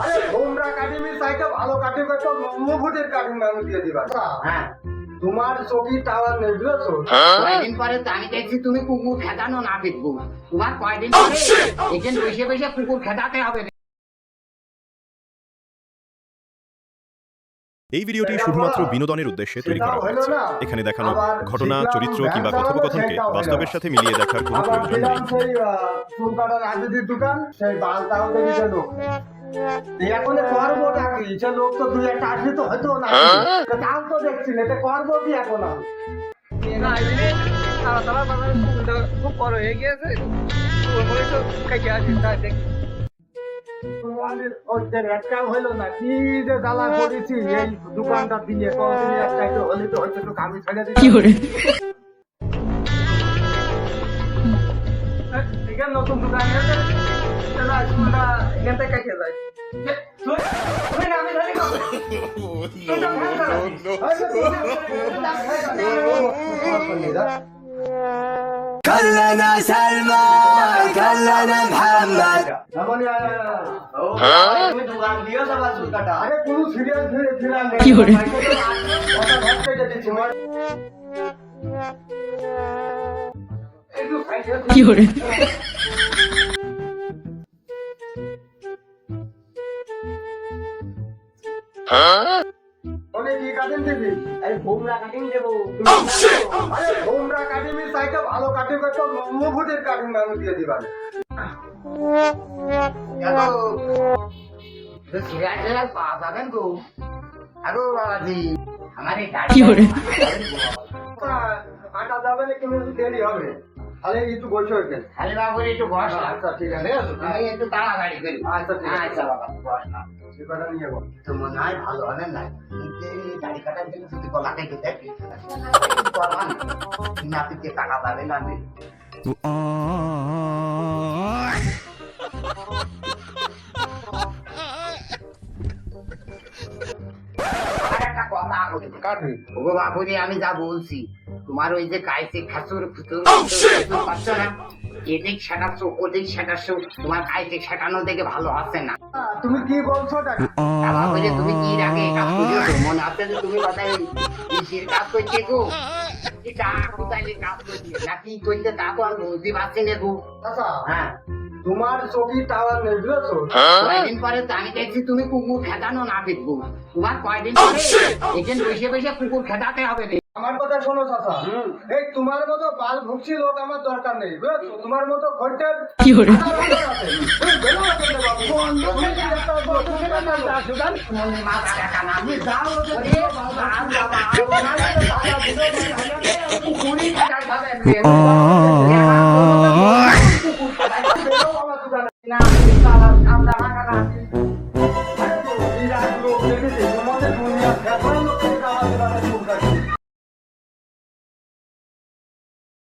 আরে তোমরা কাটিমি চাইতে ভালো কাটিং কাটিং দিয়ে দিবা। হ্যাঁ তোমার চকি টাওয়ার নেই বুঝেছ কয়দিন পরে তো আমি দেখছি তুমি কুকুর খেদানো না বিকবু তোমার কয়দিন পরে এখানে বসে বসে কুকুর খেদাতে হবে এই ভিডিওটি শুধুমাত্র বিনোদনের উদ্দেশ্যে তৈরি করা হয়েছে। এখানে দেখানো ঘটনা চরিত্র কিংবা কথোপকথনকে বাস্তবের সাথে মিলিয়ে দেখার কোনো প্রয়োজন নেই। সেই চুল কাটার রাজনীতির দোকান সেই বালটাও লোক। করব নাকি সে লোক তো দুই একটা আসলে তো হয়তো না। তাও তো দেখছি না। করব কি এখন আমি? তোমাদের ওদের একটাও হইল না কি যে জ্বালা করেছি এই দোকানটা দিয়ে কদিন একটা একটু হলে তো হয়তো একটু কামি ছেড়ে দিচ্ছি এখানে নতুন দোকান এসে স্কুলটা এখান থেকে কেটে যায় তুই তুই كلنا سلمان كلنا محمد এমনই আয়, আয়, আয়। তুমি দোকান দিও যাবা চুল কাটা আরে কোনো সিরিয়াল ফিরে ফিরাল নেই কি করে? কথা ভাত কেটে দিচ্ছি মা একটু খাইতে দে। কি করে ওনে কি কাটিং দিবি? এই ভোমরা কাটিং দেবো। আরে তোমরা কাটিং চাইতে ভালো কাটিং তো মুভুদের কাটিং আমি দিয়ে দিবা। সিরিয়াল টিরিয়াল পাওয়া যাবেন গো। আগো বাবাজি। আমার এই দাড়ি কি যাবে না কিন্তু দেরি হবে। তাহলে একটু বসে হইতে একটু আচ্ছা ঠিক আছে। আমি একটু তাড়াতাড়ি করি। আচ্ছা, ঠিক আছে। আচ্ছা বাবা বস। না সেটা নিয়ে বল তো মনে হয় ভালো হবে না দাড়ি কাটার জন্য যদি গলা কেটে দেখি নাপিতে টাকা পাবে না কাটবি ওগো আমি যা বলছি তোমার ওই যে কাইছে খাসুর ফুতুর পাচ্ছ না? এদিক সেটাচ্ছ ওদিক সেটাচ্ছ তোমার কাইছে সেটানো দেখে ভালো আসছে না। তুমি কি বলছো বাবা বলে তুমি কি রাগে? কাজ করিও মনে আছে যে তুমি কথা কৃষির কাজ করছে গো? এটা কোথায় কাজ করছে? নাকি করছে তা তো আমি বুঝতে পারছি না গো। আচ্ছা হ্যাঁ। তোমার চকি টাওয়ার নেই বুঝেছ কয়দিন পরে তো আমি দেখছি তুমি কুকুর খেদানো না বিকবু তোমার কয়দিন পরে এখানে বসে বসে কুকুর খেদাতে হবে রে। আমার কথা শোনো চাচা। এই তোমার মতো বাল ভুগছি লোক আমার দরকার নেই বুঝেছ? তোমার মতো খদ্দের কি করে? মাথা দেখা